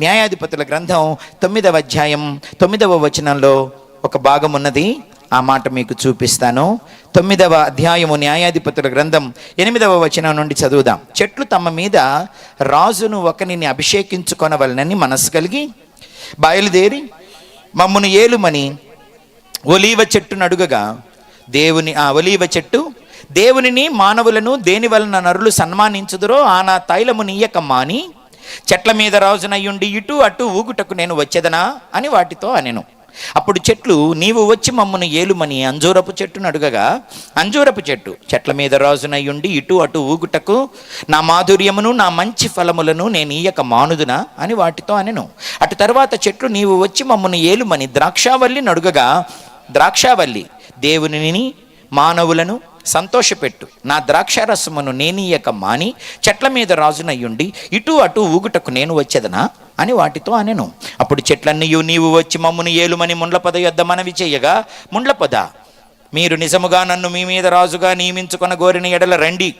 న్యాయాధిపతుల గ్రంథం తొమ్మిదవ అధ్యాయం తొమ్మిదవ వచనంలో ఒక భాగం ఉన్నది. ఆ మాట మీకు చూపిస్తాను. తొమ్మిదవ అధ్యాయము న్యాయాధిపతుల గ్రంథం ఎనిమిదవ వచనం నుండి చదువుదాం. చెట్లు తమ మీద రాజును ఒకరిని అభిషేకించుకొనవలనని మనసు కలిగి బయలుదేరి మమ్మను ఏలుమని ఒలీవ చెట్టును అడుగగా దేవుని ఆ ఒలీవ చెట్టు దేవునిని మానవులను దేని వలన నరులు సన్మానించుదురో ఆనా తైలము నీయక మాని చెట్ల మీద రాజునయ్యుండి ఇటు అటు ఊగుటకు నేను వచ్చేదనా అని వాటితో అనెను. అప్పుడు చెట్లు నీవు వచ్చి మమ్మను ఏలుమని అంజూరపు చెట్టును అడుగగా అంజూరపు చెట్టు చెట్ల మీద రాజునయ్యుండి ఇటు అటు ఊగుటకు నా మాధుర్యమును నా మంచి ఫలములను నేను ఈయక మానుదునా అని వాటితో అనెను. అటు తర్వాత చెట్లు నీవు వచ్చి మమ్మను ఏలుమని ద్రాక్షావల్లి నడుగగా ద్రాక్షావల్లి దేవునిని మానవులను సంతోషపెట్టు. నా ద్రాక్షారసమును నేనీయక మాని చెట్ల మీద రాజునయ్యుండి ఇటు అటు ఊగుటకు నేను వచ్చేదనా? అని వాటితో అనెను. అప్పుడు చెట్లన్నీయు నీవు వచ్చి మమ్మును ఏలుమని ముండ్లపద యొద్ద మనవి చేయగా ముండ్లపద మీరు నిజముగా నన్ను మీ మీద రాజుగా నియమించుకొన గోరిన ఎడల రండి.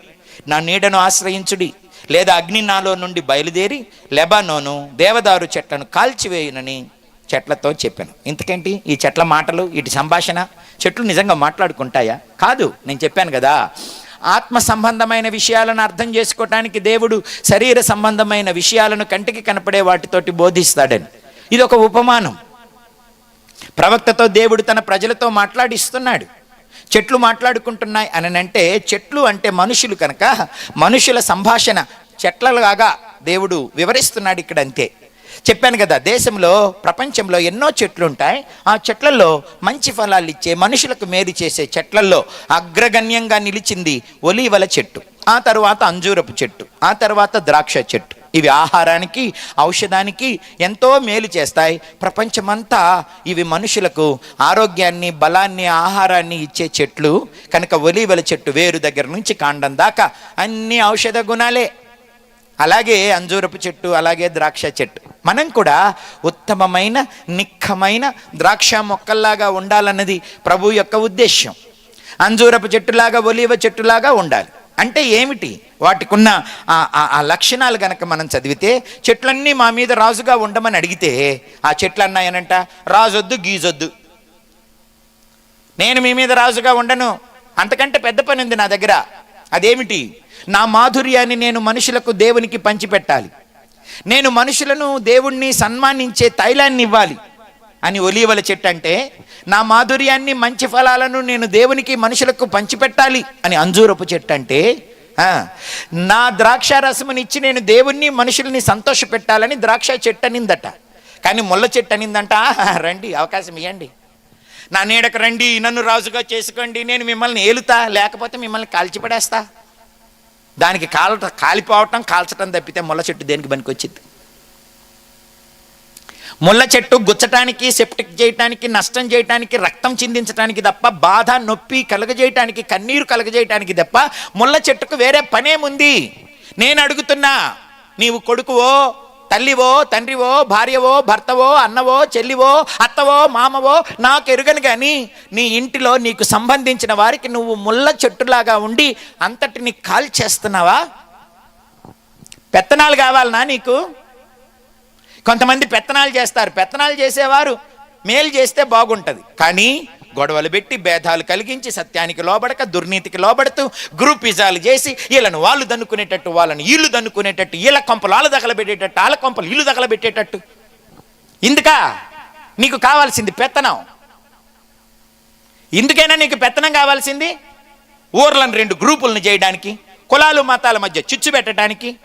నా నీడను ఆశ్రయించుడి. లేదా అగ్ని నాలో నుండి బయలుదేరి లెబానోను దేవదారు చెట్లను కాల్చివేయునని చెట్లతో చెప్పాను. ఇంతకేంటి? ఈ చెట్ల మాటలు ఇటు సంభాషణ చెట్లు నిజంగా మాట్లాడుకుంటాయా? కాదు నేను చెప్పాను కదా. ఆత్మ సంబంధమైన విషయాలను అర్థం చేసుకోవటానికి దేవుడు శరీర సంబంధమైన విషయాలను కంటికి కనపడే వాటితోటి బోధిస్తాడని. ఇది ఒక ఉపమానం. ప్రవక్తతో దేవుడు తన ప్రజలతో మాట్లాడిస్తున్నాడు. చెట్లు మాట్లాడుకుంటున్నాయి అని అంటే చెట్లు అంటే మనుషులు కనుక మనుషుల సంభాషణ చెట్లలాగా దేవుడు వివరిస్తున్నాడు ఇక్కడ అంతే చెప్పాను కదా దేశంలో ప్రపంచంలో ఎన్నో చెట్లు ఉంటాయి ఆ చెట్లలో మంచి ఫలాలు ఇచ్చే మనుషులకు మేలు చేసే చెట్లలో అగ్రగణ్యంగా నిలిచింది ఒలీవల చెట్టు ఆ తర్వాత అంజూరపు చెట్టు ఆ తర్వాత ద్రాక్ష చెట్టు. ఇవి ఆహారానికి ఔషధానికి ఎంతో మేలు చేస్తాయి. ప్రపంచమంతా ఇవి మనుషులకు ఆరోగ్యాన్ని బలాన్ని ఆహారాన్ని ఇచ్చే చెట్లు. కనుక ఒలీవల చెట్టు వేరు దగ్గర నుంచి కాండం దాకా అన్ని ఔషధ గుణాలే. అలాగే అంజూరపు చెట్టు అలాగే ద్రాక్ష చెట్టు. మనం కూడా ఉత్తమమైన నిక్కమైన ద్రాక్ష మొక్కల్లాగా ఉండాలన్నది ప్రభు యొక్క ఉద్దేశ్యం. అంజూరపు చెట్టులాగా ఒలివ చెట్టులాగా ఉండాలి. అంటే ఏమిటి? వాటికున్న ఆ- ఆ- ఆ లక్షణాలు గనక మనం చదివితే చెట్లన్నీ మా మీద రాజుగా ఉండమని అడిగితే ఆ చెట్లు అన్నాయనంట రాజొద్దు గీజొద్దు. నేను మీ మీద రాజుగా ఉండను. అంతకంటే పెద్ద పని ఉంది నా దగ్గర. అదేమిటి? నా మాధుర్యాన్ని నేను మనుషులకు దేవునికి పంచిపెట్టాలి. నేను మనుషులను దేవుణ్ణి సన్మానించే తైలాన్ని ఇవ్వాలి. అని ఒలీవల చెట్టు అంటే నా మాధుర్యాన్ని మంచి ఫలాలను నేను దేవునికి మనుషులకు పంచిపెట్టాలి అని అంజూరపు చెట్టు అంటే నా ద్రాక్ష రసమునిచ్చి నేను దేవుణ్ణి మనుషుల్ని సంతోషపెట్టాలని ద్రాక్ష చెట్టు అనిందట. కానీ ముళ్ళ చెట్టు అనిందంట రండి అవకాశం ఇవ్వండి నా నీడకు రండి నన్ను రాజుగా చేసుకోండి నేను మిమ్మల్ని ఏలుతా లేకపోతే మిమ్మల్ని కాల్చిపడేస్తా. దానికి కాల కాలిపోవటం కాల్చటం తప్పితే ముళ్ళ చెట్టు దేనికి పనికొచ్చింది? ముళ్ళ చెట్టు గుచ్చటానికి సెప్టిక్ చేయటానికి నష్టం చేయటానికి రక్తం చిందించటానికి తప్ప బాధ నొప్పి కలగజేయటానికి కన్నీరు కలగజేయటానికి తప్ప ముళ్ళ చెట్టుకు వేరే పనేముంది? నేను అడుగుతున్నా నీవు కొడుకువో తల్లివో తండ్రివో భార్యవో భర్తవో అన్నవో చెల్లివో అత్తవో మామవో నాకు ఎరుగను కానీ నీ ఇంటిలో నీకు సంబంధించిన వారికి నువ్వు ముళ్ళ చెట్టులాగా ఉండి అంతటిని కాల్ చేస్తున్నావా? పెత్తనాలు కావాలనా నీకు? కొంతమంది పెత్తనాలు చేస్తారు. పెత్తనాలు చేసేవారు మేలు చేస్తే బాగుంటుంది. కానీ గొడవలు పెట్టి భేదాలు కలిగించి సత్యానికి లోబడక దుర్నీతికి లోబడుతూ గ్రూపిజాలు చేసి వీళ్ళను వాళ్ళు దన్నుకునేటట్టు వాళ్ళని వీళ్ళు దన్నుకునేటట్టు వీళ్ళ కొంపలు వాళ్ళ దగలబెట్టేటట్టు వాళ్ళ కొంపలు వీళ్ళు దగలబెట్టేటట్టు. ఇందుకా? నీకు కావాల్సింది పెత్తనం. ఇందుకైనా నీకు పెత్తనం కావాల్సింది? ఊర్లను రెండు గ్రూపులను చేయడానికి కులాలు మతాల మధ్య చిచ్చు పెట్టడానికి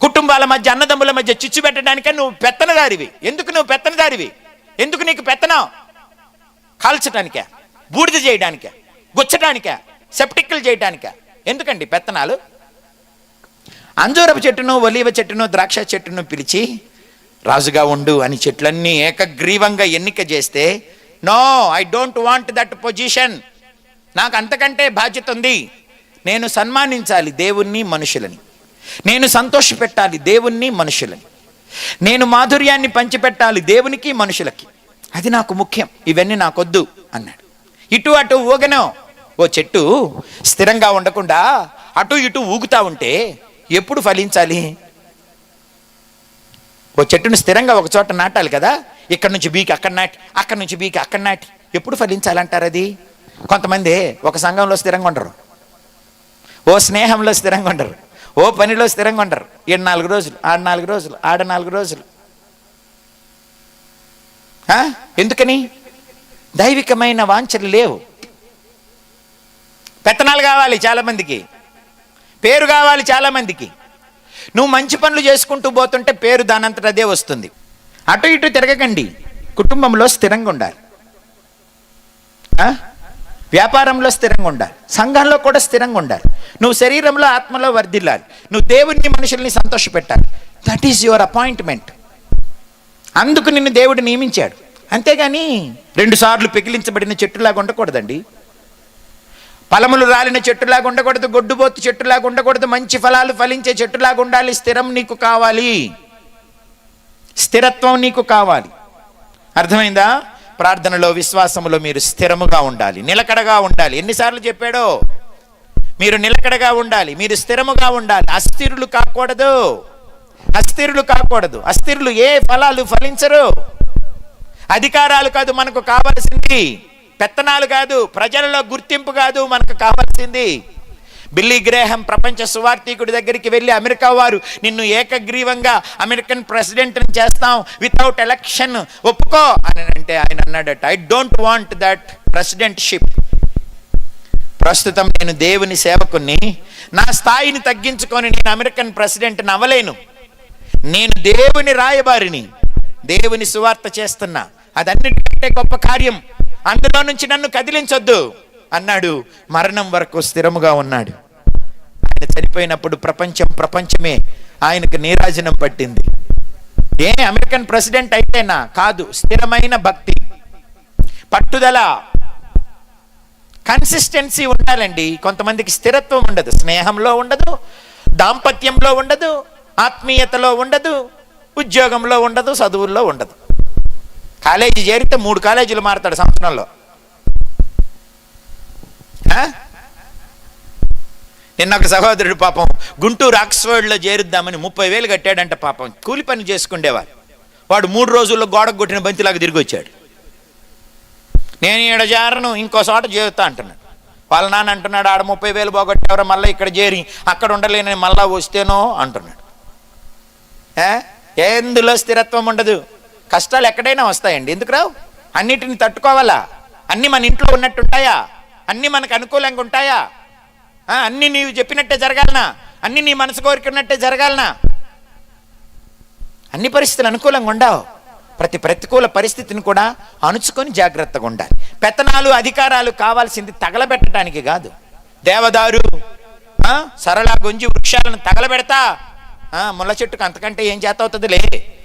కుటుంబాల మధ్య అన్నదమ్ముల మధ్య చిచ్చు పెట్టడానికే నువ్వు పెత్తనదారివి. ఎందుకు నువ్వు పెత్తనదారివి? ఎందుకు నీకు పెత్తనం? కాల్చడానికే బూడిద చేయడానికే గుచ్చడానికే సెప్టిక్లు చేయడానికే ఎందుకండి పెత్తనాలు? అంజూరపు చెట్టును ఒలీవ చెట్టును ద్రాక్ష చెట్టును పిలిచి రాజుగా ఉండు అని చెట్లన్నీ ఏకగ్రీవంగా ఎన్నిక చేస్తే no I don't want that position. నాకు అంతకంటే బాధ్యత ఉంది. నేను సన్మానించాలి దేవుణ్ణి మనుషులని. నేను సంతోషపెట్టాలి దేవుణ్ణి మనుషులని. నేను మాధుర్యాన్ని పంచిపెట్టాలి దేవునికి మనుషులకి. అది నాకు ముఖ్యం. ఇవన్నీ నాకొద్దు అన్నాడు. ఇటు అటు ఊగను. ఓ చెట్టు స్థిరంగా ఉండకుండా అటు ఇటు ఊగుతా ఉంటే ఎప్పుడు ఫలించాలి? ఓ చెట్టును స్థిరంగా ఒక చోట నాటాలి కదా? ఇక్కడ నుంచి బీకి అక్కడ నాటి అక్కడ నుంచి బీకి అక్కడ నాటి. ఎప్పుడు ఫలించాలంటారు అది? కొంతమంది ఒక సంఘంలో స్థిరంగా ఉండరు. ఓ స్నేహంలో స్థిరంగా ఉండరు. ఓ పనిలో స్థిరంగా ఉండరు. ఏడు నాలుగు రోజులు ఆడ నాలుగు రోజులు ఆడ నాలుగు రోజులు. ఎందుకని? దైవికమైన వాంఛలు లేవు. పెత్తనాలు కావాలి చాలామందికి. పేరు కావాలి చాలామందికి. నువ్వు మంచి పనులు చేసుకుంటూ పోతుంటే పేరు దానంతట అదే వస్తుంది. అటు ఇటు తిరగకండి. కుటుంబంలో స్థిరంగా ఉండాలి. వ్యాపారంలో స్థిరంగా ఉండాలి. సంఘంలో కూడా స్థిరంగా ఉండాలి. నువ్వు శరీరంలో ఆత్మలో వర్ధిల్లాలి. నువ్వు దేవుడిని మనుషుల్ని సంతోషపెట్టాలి. దట్ ఈస్ యువర్ అపాయింట్మెంట్ అందుకు నిన్ను దేవుడు నియమించాడు. అంతేగాని రెండుసార్లు పెకిలించబడిన చెట్టులాగా ఉండకూడదండి. ఫలములు రాలిన చెట్టులాగా ఉండకూడదు గొడ్డుబోతు చెట్టులాగా ఉండకూడదు మంచి ఫలాలు ఫలించే చెట్టులాగా ఉండాలి స్థిరం నీకు కావాలి. స్థిరత్వం నీకు కావాలి. అర్థమైందా? ప్రార్థనలో విశ్వాసములో మీరు స్థిరముగా ఉండాలి నిలకడగా ఉండాలి. ఎన్నిసార్లు చెప్పాడో? మీరు నిలకడగా ఉండాలి మీరు స్థిరముగా ఉండాలి. అస్థిరులు కాకూడదు. అస్థిరులు కాకూడదు. అస్థిరులు ఏ ఫలాలు ఫలించరు. అధికారాలు కాదు మనకు కావలసింది. పెత్తనాలు కాదు ప్రజలలో గుర్తింపు కాదు మనకు కావాల్సింది. బిల్లీ గ్రేహం ప్రపంచ సువార్థికుడి దగ్గరికి వెళ్ళి అమెరికా వారు నిన్ను ఏకగ్రీవంగా అమెరికన్ ప్రెసిడెంట్ని చేస్తాం వితౌట్ ఎలక్షన్ ఒప్పుకో. అని అంటే ఆయన అన్నాడట I don't want that presidentship ప్రస్తుతం నేను దేవుని సేవకుని నా స్థాయిని తగ్గించుకొని నేను అమెరికన్ ప్రెసిడెంట్ని అవ్వలేను నేను దేవుని రాయబారిని దేవుని సువార్త చేస్తున్నా. అదన్నిటికంటే గొప్ప కార్యం. అందులో నుంచి నన్ను కదిలించొద్దు అన్నాడు. మరణం వరకు స్థిరముగా ఉన్నాడు. ఆయన చనిపోయినప్పుడు ప్రపంచం ప్రపంచమే ఆయనకు నీరాజనం పట్టింది. ఏ అమెరికన్ ప్రెసిడెంట్ అయితేనా? కాదు స్థిరమైన భక్తి. పట్టుదల. కన్సిస్టెన్సీ ఉండాలండి. కొంతమందికి స్థిరత్వం ఉండదు స్నేహంలో ఉండదు దాంపత్యంలో ఉండదు ఆత్మీయతలో ఉండదు ఉద్యోగంలో ఉండదు చదువుల్లో ఉండదు. కాలేజీ చేరితే మూడు కాలేజీలు మారుతాడు సంవత్సరంలో. నిన్న ఒక సహోదరుడు పాపం గుంటూరు ఆక్స్ఫర్డ్లో చేరుద్దామని ముప్పై వేలు కట్టాడంట పాపం. కూలి పని చేసుకుండేవారు. వాడు మూడు రోజుల్లో గోడకు కొట్టిన బంతిలాగా తిరిగి వచ్చాడు. నేను ఈడ చేరను ఇంకో చోట చేరుతా అంటున్నాడు. వాళ్ళ నాన్న అంటున్నాడు ఆడ ముప్పై వేలు పోగొట్టేవరా మళ్ళీ ఇక్కడ చేరి అక్కడ ఉండలేనని మళ్ళా వస్తేనో అంటున్నాడు. ఎందులో స్థిరత్వం ఉండదు? కష్టాలు ఎక్కడైనా వస్తాయండి. ఎందుకు రావు? అన్నిటిని తట్టుకోవాలా? అన్నీ మన ఇంట్లో ఉన్నట్టుంటాయా? అన్నీ మనకు అనుకూలంగా ఉంటాయా? అన్నీ నీవు చెప్పినట్టే జరగాలనా? అన్నీ నీ మనసు కోరుకున్నట్టే జరగాలనా? అన్ని పరిస్థితులు అనుకూలంగా ఉండవు. ప్రతి ప్రతికూల పరిస్థితిని కూడా అణుచుకొని జాగ్రత్తగా ఉండాలి. పెత్తనాలు అధికారాలు కావాల్సింది తగలబెట్టడానికి కాదు. దేవదారు సరళ గొంజి వృక్షాలను తగలబెడతా. ముళ్ళ చెట్టుకు అంతకంటే ఏం చేత అవుతుందిలే?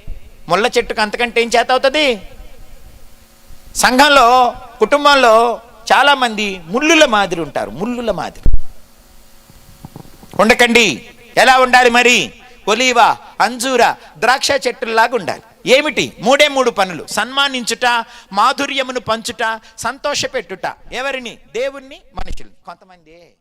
ముళ్ళ చెట్టుకు అంతకంటే ఏం చేత అవుతుంది? సంఘంలో కుటుంబంలో చాలామంది ముళ్ళుల మాదిరి ఉంటారు ముళ్ళుల మాదిరి. ఉండకండి. ఎలా ఉండాలి మరి? ఒలీవ అంజూర ద్రాక్ష చెట్టుల్లాగా ఉండాలి. ఏమిటి? మూడే మూడు పనులు. సన్మానించుట మాధుర్యమును పంచుట సంతోషపెట్టుట. ఎవరిని? దేవుణ్ణి మనుషుల్ని. కొంతమంది.